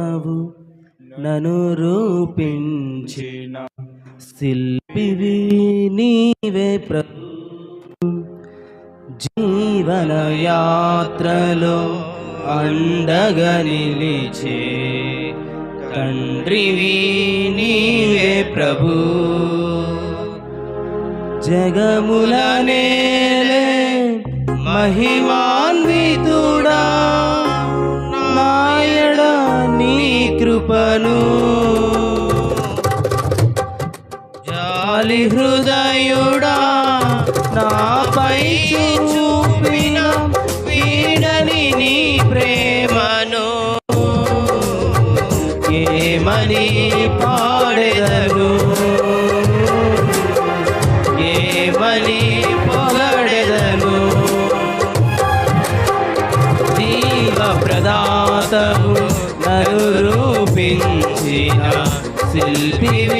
నువ్వు నను రూపించిన శిల్పివి నీవే ప్రభు. జీవన యాత్రలో అండగా నిలిచే తండ్రివి నీవే ప్రభు. జగముల నేలే మహిమాన్వితుడా. కృపను జాలి హృదయుడా నాపై చూపిన వీడని నీ ప్రేమను. ఏమని పా శిల్పివి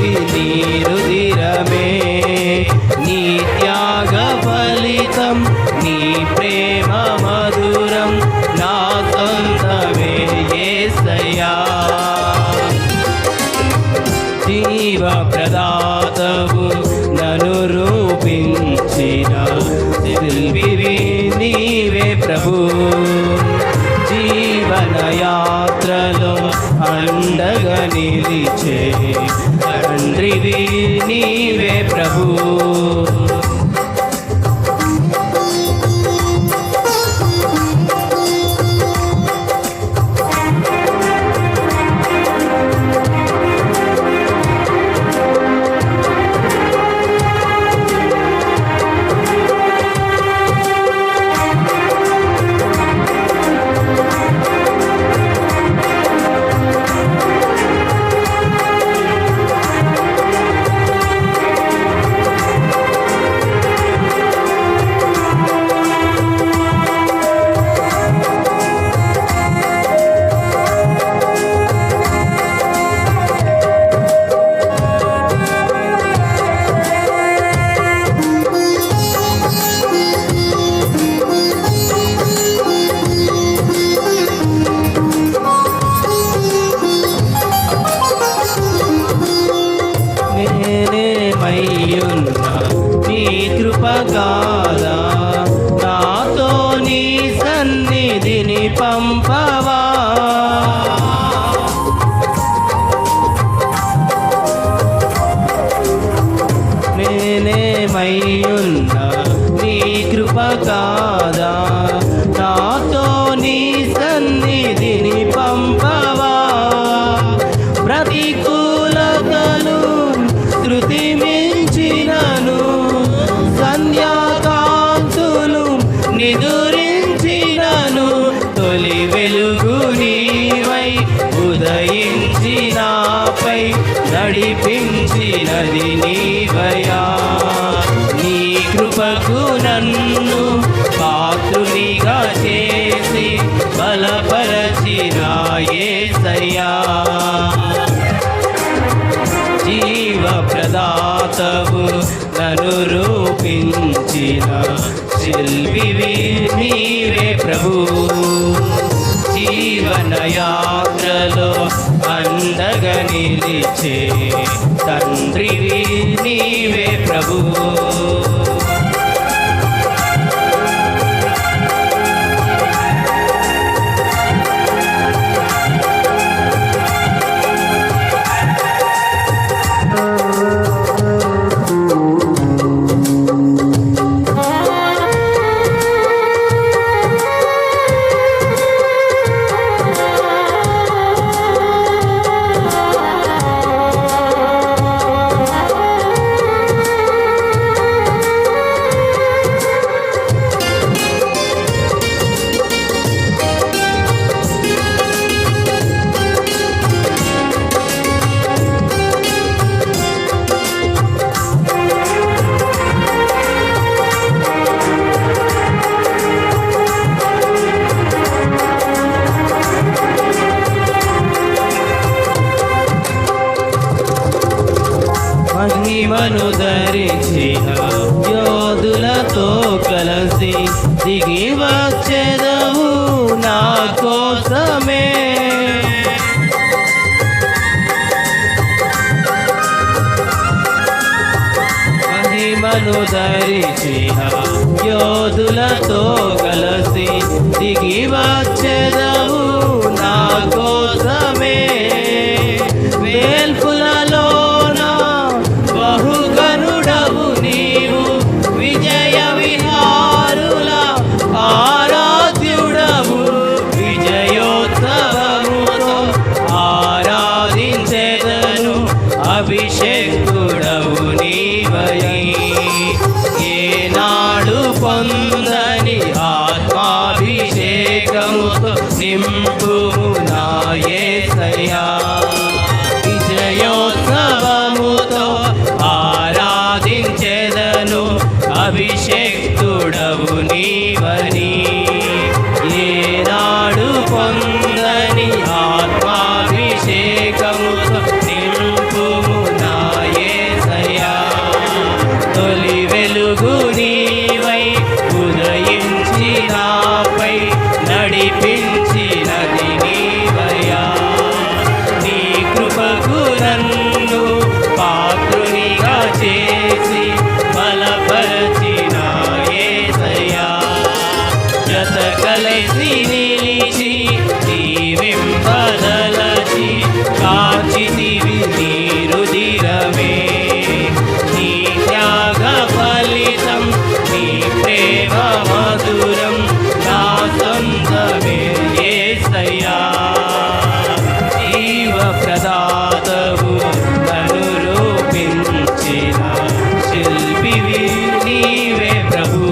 ప్రభు. జీవన యాత్రలో అండగా నిలిచే నీ కృప నాతో నీ సన్నిధిని పంపవా. నేనేమయ్యున్నా నీ కృపగాదా వెలుగు నీవై ఉదయించినా నాపై నడిపించినది నీవయా నీ కృపకు నన్ను పాత్రునిగా చేసి బలపరచినాయే సయ్యా జీవ ప్రదాతవు నను రూపించిన శిల్పివి నీవే ప్రభు. జీవన యాత్రలో అందగా నిలిచే తండ్రివి నీవే ప్రభువు. మహిమను ధరించి యోధులతో కలసి దిగి వచ్చేదవు నా కోసమే. మహిమను ధరించి యోధులతో కలసి దిగి వచ్చేదవు నా కో ప్రభు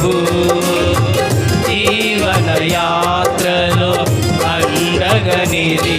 ప్రభు జీవన యాత్రలో అండగనిది